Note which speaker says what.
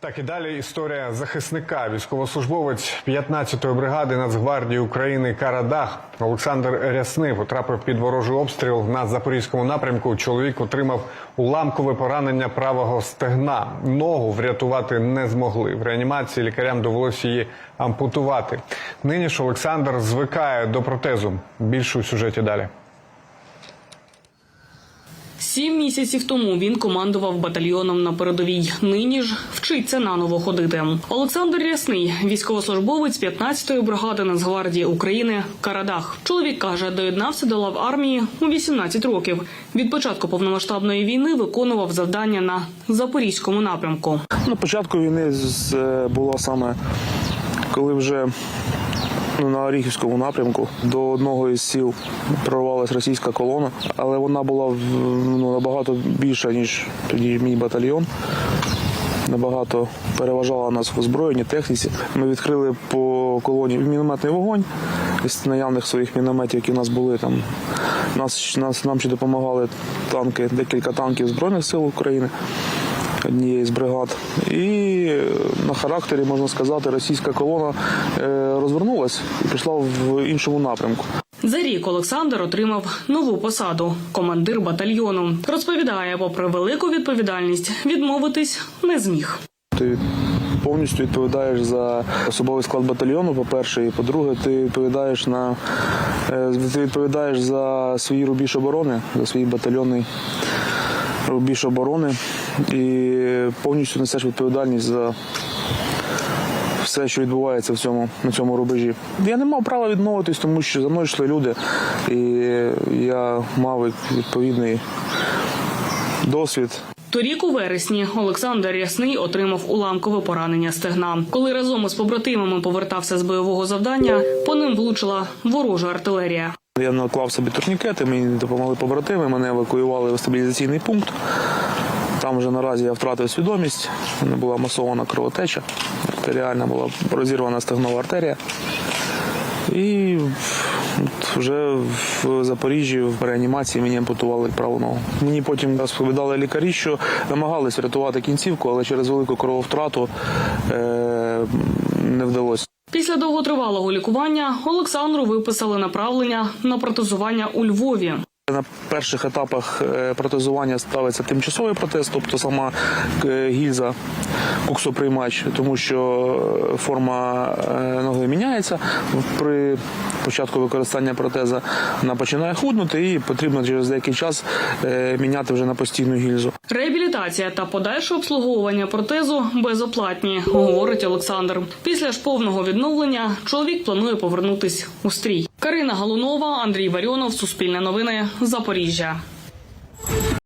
Speaker 1: Так і далі історія захисника, військовослужбовець 15-ї бригади Нацгвардії України Карадах Олександр Рясний потрапив під ворожий обстріл на запорізькому напрямку. Чоловік отримав уламкове поранення правого стегна. Ногу врятувати не змогли. В реанімації лікарям довелося її ампутувати. Нині ж Олександр звикає до протезу. Більше у сюжеті далі.
Speaker 2: Сім місяців тому він командував батальйоном на передовій. Нині ж вчиться наново ходити. Олександр Рясний, військовослужбовець 15-ї бригади Нацгвардії України Карадах. Чоловік каже, доєднався до лав армії у 18 років. Від початку повномасштабної війни виконував завдання на запорізькому напрямку.
Speaker 3: На початку війни е, було саме коли вже на Оріхівському напрямку до одного із сіл прорвалася російська колона, але вона була ну, набагато більша, ніж тоді мій батальйон. Набагато переважала нас в озброєнні, техніці. Ми відкрили по колоні мінометний вогонь із наявних своїх мінометів, які у нас були там. Нас, нас нам ще допомагали танки, декілька танків Збройних сил України однієї з бригад. І е, на характері, можна сказати, російська колона е, розвернулась і пішла в іншому напрямку.
Speaker 2: За рік Олександр отримав нову посаду командир батальйону. Розповідає, попри велику відповідальність, відмовитись не зміг.
Speaker 3: Ти повністю відповідаєш за особовий склад батальйону, по-перше, і по-друге, ти відповідаєш на е, ти відповідаєш за свій рубіж оборони, за свій батальйонний рубіж оборони і повністю несеш відповідальність за все, що відбувається в цьому, на цьому рубежі. Я не мав права відмовитись, тому що за мною йшли люди, і я мав відповідний досвід.
Speaker 2: Торік у вересні Олександр Рясний отримав уламкове поранення стегна. Коли разом із побратимами повертався з бойового завдання, по ним влучила ворожа артилерія.
Speaker 3: Я наклав собі турнікети, мені допомогли побратими, мене евакуювали в стабілізаційний пункт. Там вже наразі я втратив свідомість, мене була масована кровотеча, артеріальна була розірвана стегнова артерія. І вже в Запоріжжі в реанімації мені ампутували праву ногу. Мені потім розповідали лікарі, що намагались врятувати кінцівку, але через велику крововтрату е- не вдалося.
Speaker 2: Після довготривалого лікування Олександру виписали направлення на протезування у Львові.
Speaker 3: На перших етапах е, протезування ставиться тимчасовий протез, тобто сама е, гільза, куксоприймач, тому що е, форма ноги міняється при початку використання протеза. Вона починає худнути і потрібно через деякий час міняти вже на постійну гільзу.
Speaker 2: Реабілітація та подальше обслуговування протезу безоплатні, говорить Олександр. Після ж повного відновлення чоловік планує повернутись у стрій. Карина Галунова, Андрій Варіонов, Суспільне новини, Zaporizhia.